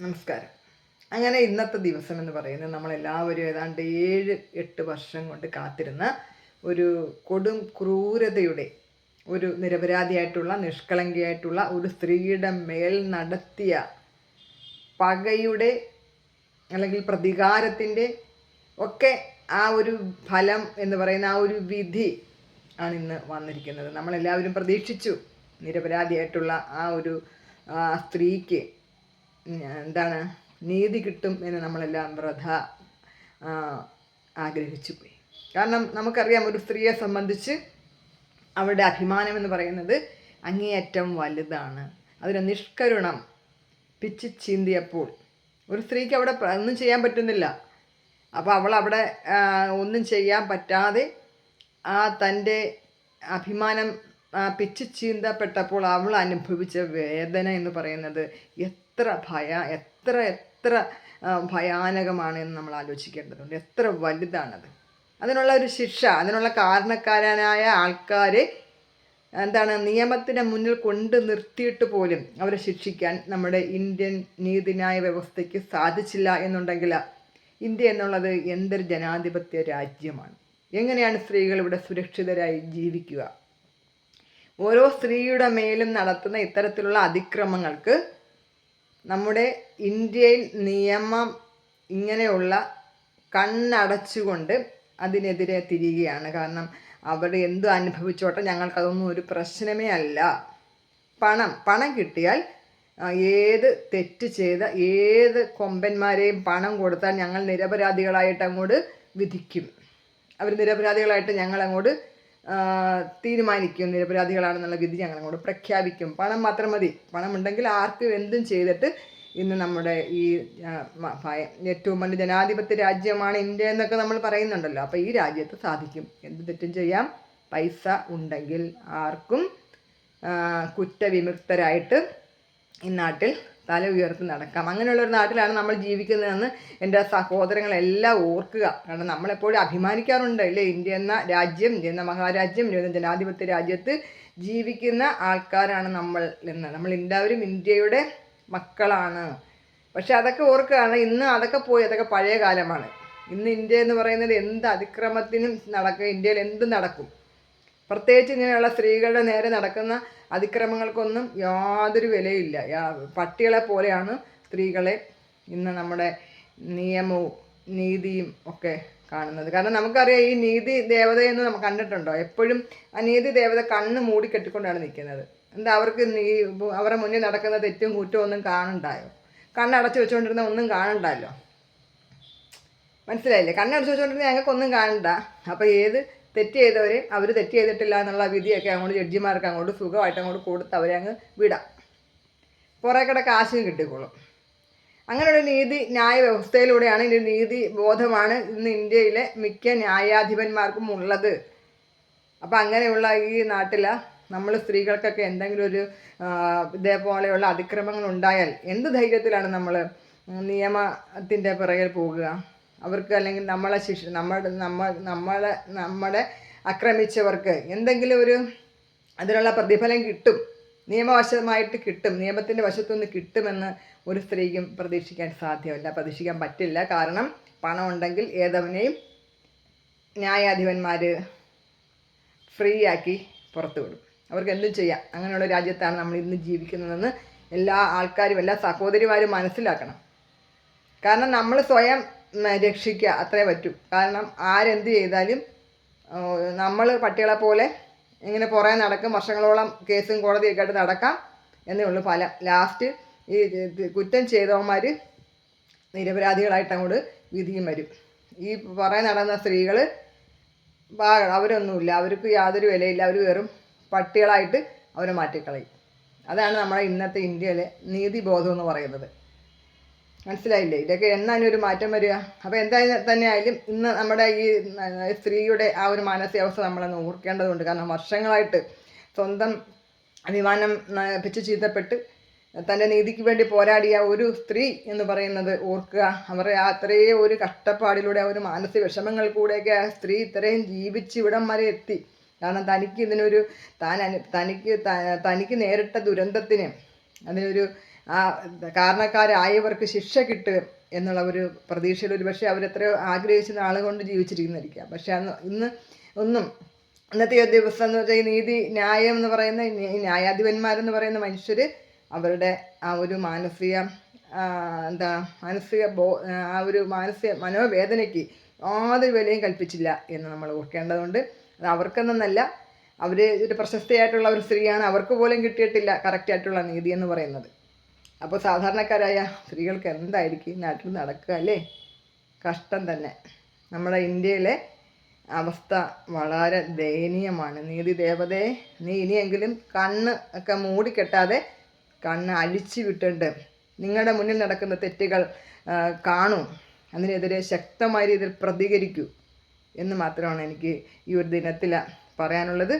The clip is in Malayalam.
നമസ്കാരം. അങ്ങനെ ഇന്നത്തെ ദിവസം എന്ന് പറയുന്നത് നമ്മളെല്ലാവരും ഏതാണ്ട് ഏഴ് എട്ട് വർഷം കൊണ്ട് കാത്തിരുന്ന ഒരു കൊടും ക്രൂരതയുടെ ഒരു നിരപരാധിയായിട്ടുള്ള നിഷ്കളങ്കിയായിട്ടുള്ള ഒരു സ്ത്രീയുടെ മേൽ നടത്തിയ പകയുടെ അല്ലെങ്കിൽ പ്രതികാരത്തിന്റെ ഒക്കെ ആ ഒരു ഫലം എന്ന് പറയുന്ന ആ ഒരു വിധി ആണ് ഇന്ന് വന്നിരിക്കുന്നത്. നമ്മളെല്ലാവരും പ്രതീക്ഷിച്ചു നിരപരാധിയായിട്ടുള്ള ആ ഒരു സ്ത്രീക്ക് എന്താണ് നീതി കിട്ടും എന്ന് നമ്മളെല്ലാം വ്രത ആഗ്രഹിച്ചു പോയി. കാരണം നമുക്കറിയാം ഒരു സ്ത്രീയെ സംബന്ധിച്ച് അവരുടെ അഭിമാനം എന്ന് പറയുന്നത് അങ്ങേയറ്റം വലുതാണ്. അതിന് നിഷ്കരുണം പിച്ച് ചീന്തിയപ്പോൾ ഒരു സ്ത്രീക്ക് അവിടെ ഒന്നും ചെയ്യാൻ പറ്റുന്നില്ല. അപ്പോൾ അവൾ അവിടെ ഒന്നും ചെയ്യാൻ പറ്റാതെ ആ തന്റെ അഭിമാനം ആ, പിച്ച് ചീന്തപ്പെട്ടപ്പോൾ അവൾ അനുഭവിച്ച വേദന എന്ന് പറയുന്നത് എത്ര ഭയ എത്ര എത്ര ഭയാനകമാണ് എന്ന് നമ്മൾ ആലോചിക്കേണ്ടതുണ്ട്. എത്ര വലുതാണത്. അതിനുള്ള ഒരു ശിക്ഷ അതിനുള്ള കാരണക്കാരനായ ആൾക്കാരെ എന്താണ് നിയമത്തിന് മുന്നിൽ കൊണ്ട് നിർത്തിയിട്ട് പോലും അവരെ ശിക്ഷിക്കാൻ നമ്മുടെ ഇന്ത്യൻ നീതിന്യായ വ്യവസ്ഥയ്ക്ക് സാധിച്ചില്ല എന്നുണ്ടെങ്കിൽ ഇന്ത്യ എന്നുള്ളത് എന്തൊരു ജനാധിപത്യ രാജ്യമാണ്. എങ്ങനെയാണ് സ്ത്രീകൾ ഇവിടെ സുരക്ഷിതരായി ജീവിക്കുക? ഓരോ സ്ത്രീയുടെ മേലും നടത്തുന്ന ഇത്തരത്തിലുള്ള അതിക്രമങ്ങൾക്ക് നമ്മുടെ ഇന്ത്യയിൽ നിയമം ഇങ്ങനെയുള്ള കണ്ണടച്ചുകൊണ്ട് അതിനെതിരെ തിരികുകയാണ് കാരണം അവർ എന്ത് അനുഭവിച്ചോട്ടെ ഞങ്ങൾക്കതൊന്നും ഒരു പ്രശ്നമേ അല്ല. പണം പണം കിട്ടിയാൽ ഏത് തെറ്റ് ചെയ്ത ഏത് കൊമ്പന്മാരെയും പണം കൊടുത്താൽ ഞങ്ങൾ നിരപരാധികളായിട്ട് അങ്ങോട്ട് വിധിക്കും. അവർ നിരപരാധികളായിട്ട് ഞങ്ങൾ അങ്ങോട്ട് തീരുമാനിക്കും നിരപരാധികളാണെന്നുള്ള വിധി ഞങ്ങൾ അങ്ങോട്ട് പ്രഖ്യാപിക്കും. പണം മാത്രം മതി. പണം ഉണ്ടെങ്കിൽ ആർക്കും എന്തും ചെയ്തിട്ട് ഇന്ന് നമ്മുടെ ഈ ഏറ്റവും വലിയ ജനാധിപത്യ രാജ്യമാണ് ഇന്ത്യ എന്നൊക്കെ നമ്മൾ പറയുന്നുണ്ടല്ലോ. അപ്പോൾ ഈ രാജ്യത്ത് സാധിക്കും. എന്ത് തെറ്റും ചെയ്യാം? പൈസ ഉണ്ടെങ്കിൽ ആർക്കും കുറ്റവിമുക്തരായിട്ട് ഈ നാട്ടിൽ തല ഉയർത്തി നടക്കാം. അങ്ങനെയുള്ള ഒരു നാട്ടിലാണ് നമ്മൾ ജീവിക്കുന്നതെന്ന് എന്റെ സഹോദരങ്ങളെല്ലാം ഓർക്കുക. കാരണം നമ്മളെപ്പോഴും അഭിമാനിക്കാറുണ്ട്. അല്ലേ? ഇന്ത്യ എന്ന രാജ്യം ഇന്ത്യ എന്ന മഹാരാജ്യം ഇന്ത്യ എന്ന ജനാധിപത്യ രാജ്യത്ത് ജീവിക്കുന്ന ആൾക്കാരാണ് നമ്മൾ എന്ന്. നമ്മൾ എല്ലാവരും ഇന്ത്യയുടെ മക്കളാണ്. പക്ഷെ അതൊക്കെ ഓർക്കുകയാണ് ഇന്ന് അതൊക്കെ പോയി. അതൊക്കെ പഴയ കാലമാണ്. ഇന്ന് ഇന്ത്യ എന്ന് പറയുന്നത് എന്ത് അതിക്രമത്തിനും നടക്കും ഇന്ത്യയിൽ എന്ത് നടക്കും. പ്രത്യേകിച്ച് ഇങ്ങനെയുള്ള സ്ത്രീകളുടെ നേരെ നടക്കുന്ന അതിക്രമങ്ങൾക്കൊന്നും യാതൊരു വിലയില്ല. പട്ടികളെ പോലെയാണ് സ്ത്രീകളെ ഇന്ന് നമ്മുടെ നിയമവും നീതിയും ഒക്കെ കാണുന്നത്. കാരണം നമുക്കറിയാം ഈ നീതി ദേവതയെന്ന് നമുക്ക് കണ്ടിട്ടുണ്ടോ? എപ്പോഴും ആ നീതി ദേവത കണ്ണ് മൂടി കെട്ടിക്കൊണ്ടാണ് നിൽക്കുന്നത്. എന്താ അവർക്ക് നീ അവരുടെ മുന്നിൽ നടക്കുന്ന തെറ്റും കുറ്റവും ഒന്നും കാണണ്ടായോ? കണ്ണടച്ച് വെച്ചുകൊണ്ടിരുന്ന ഒന്നും കാണണ്ടല്ലോ മനസ്സിലായില്ലേ? കണ്ണടച്ച് വെച്ചുകൊണ്ടിരുന്ന ഞങ്ങൾക്കൊന്നും കാണണ്ട. അപ്പോൾ ഏത് തെറ്റ് ചെയ്തവരെയും അവർ തെറ്റ് ചെയ്തിട്ടില്ല എന്നുള്ള വിധിയൊക്കെ അങ്ങോട്ട് ജഡ്ജിമാർക്ക് അങ്ങോട്ട് സുഖമായിട്ട് അങ്ങോട്ട് കൊടുത്ത് അവരെ അങ്ങ് വിടാം. കുറേ കൂടെ കാശും കിട്ടിക്കോളും. അങ്ങനെയുള്ള നീതി ന്യായ വ്യവസ്ഥയിലൂടെയാണ് ഇതിന്റെ നീതി ബോധമാണ് ഇന്ന് ഇന്ത്യയിലെ മിക്ക ന്യായാധിപന്മാർക്കും ഉള്ളത്. അപ്പം അങ്ങനെയുള്ള ഈ നാട്ടിൽ നമ്മൾ സ്ത്രീകൾക്കൊക്കെ എന്തെങ്കിലും ഒരു ഇതേപോലെയുള്ള അതിക്രമങ്ങൾ ഉണ്ടായാൽ എന്ത് ധൈര്യത്തിലാണ് നമ്മൾ നിയമത്തിന്റെ പിറകിൽ പോകുക? അവർക്ക് അല്ലെങ്കിൽ നമ്മളെ ശിക്ഷ നമ്മുടെ നമ്മ നമ്മളെ നമ്മളെ ആക്രമിച്ചവർക്ക് എന്തെങ്കിലും ഒരു അതിനുള്ള പ്രതിഫലം കിട്ടും. നിയമവശമായിട്ട് കിട്ടും. നിയമത്തിന്റെ വശത്തുനിന്ന് കിട്ടുമെന്ന് ഒരു സ്ത്രീക്കും പ്രതീക്ഷിക്കാൻ സാധ്യമല്ല. പ്രതീക്ഷിക്കാൻ പറ്റില്ല. കാരണം പണം ഉണ്ടെങ്കിൽ ഏതവനെയും ന്യായാധിപന്മാർ ഫ്രീ ആക്കി പുറത്തു വിടും. അവർക്ക് എന്തും ചെയ്യാം. അങ്ങനെയുള്ള രാജ്യത്താണ് നമ്മൾ ഇന്ന് ജീവിക്കുന്നതെന്ന് എല്ലാ ആൾക്കാരും എല്ലാ സഹോദരിമാരും മനസ്സിലാക്കണം. കാരണം നമ്മൾ സ്വയം രക്ഷിക്കുക അത്രേ പറ്റൂ. കാരണം ആരെന്ത് ചെയ്താലും നമ്മൾ പട്ടികളെ പോലെ ഇങ്ങനെ പുറകെ നടക്കും വർഷങ്ങളോളം കേസും കോടതിയൊക്കെ ആയിട്ട് നടക്കാം എന്നേ ഉള്ളൂ ഫലം. ലാസ്റ്റ് ഈ കുറ്റം ചെയ്തവന്മാർ നിരപരാധികളായിട്ട് അങ്ങോട്ട് വിധിയും വരും. ഈ പുറകെ നടന്ന സ്ത്രീകൾ അവരൊന്നുമില്ല. അവർക്ക് യാതൊരു വിലയില്ല. അവർ വെറും പട്ടികളായിട്ട് അവരെ മാറ്റിക്കളയും. അതാണ് നമ്മുടെ ഇന്നത്തെ ഇന്ത്യയിലെ നീതിബോധം എന്ന് പറയുന്നത്. മനസ്സിലായില്ലേ? ഇതൊക്കെ എന്നാണ് ഒരു മാറ്റം വരിക? അപ്പോൾ എന്തായാലും തന്നെ ആയാലും ഇന്ന് നമ്മുടെ ഈ സ്ത്രീയുടെ ആ ഒരു മാനസികാവസ്ഥ നമ്മളൊന്ന് ഓർക്കേണ്ടതുണ്ട്. കാരണം വർഷങ്ങളായിട്ട് സ്വന്തം അഭിമാനം പിച്ച് ചീത്തപ്പെട്ട് തന്റെ നീതിക്ക് വേണ്ടി പോരാടിയ ഒരു സ്ത്രീ എന്ന് പറയുന്നത് ഓർക്കുക. അവരുടെ ആ അത്രയും ഒരു കഷ്ടപ്പാടിലൂടെ ആ ഒരു മാനസിക വിഷമങ്ങൾ കൂടെയൊക്കെ ആ സ്ത്രീ ഇത്രയും ജീവിച്ച് ഇവിടം വരെ എത്തി. കാരണം തനിക്ക് ഇതിനൊരു താൻ തനിക്ക് തനിക്ക് നേരിട്ട ദുരന്തത്തിന് അതിനൊരു ആ കാരണക്കാരായവർക്ക് ശിക്ഷ കിട്ടും എന്നുള്ള ഒരു പ്രതീക്ഷയിൽ ഒരു പക്ഷേ അവരെത്രയോ ആഗ്രഹിച്ച നാളെ കൊണ്ട് പക്ഷേ അന്ന് ഇന്ന് ഒന്നും ഇന്നത്തെ ഒരു ദിവസം എന്ന് വെച്ചാൽ ഈ നീതി ന്യായം എന്ന് പറയുന്ന ന്യായാധിപന്മാരെന്ന് പറയുന്ന മനുഷ്യർ അവരുടെ ആ ഒരു മാനസിക എന്താ മാനസിക ബോ ആ ഒരു മാനസിക മനോവേദനയ്ക്ക് യാതൊരു വിലയും കൽപ്പിച്ചില്ല എന്ന് നമ്മൾ ഓർക്കേണ്ടതുണ്ട്. അത് അവർക്കെന്നല്ല അവർ ഒരു പ്രശസ്തിയായിട്ടുള്ള ഒരു സ്ത്രീയാണ്. അവർക്ക് പോലും കിട്ടിയിട്ടില്ല കറക്റ്റായിട്ടുള്ള നീതി എന്ന് പറയുന്നത്. അപ്പോൾ സാധാരണക്കാരായ സ്ത്രീകൾക്ക് എന്തായിരിക്കും നാട്ടിൽ നടക്കുക അല്ലേ? കഷ്ടം തന്നെ. നമ്മുടെ ഇന്ത്യയിലെ അവസ്ഥ വളരെ ദയനീയമാണ്. നീതി ദേവതയെ നീ ഇനിയെങ്കിലും കണ്ണ് ഒക്കെ മൂടിക്കെട്ടാതെ കണ്ണ് അഴിച്ചു വിട്ടുണ്ട്. നിങ്ങളുടെ മുന്നിൽ നടക്കുന്ന തെറ്റുകൾ കാണൂ. അതിനെതിരെ ശക്തമായ രീതിയിൽ പ്രതികരിക്കൂ എന്ന് മാത്രമാണ് എനിക്ക് ഈ ഒരു ദിനത്തിൽ പറയാനുള്ളത്.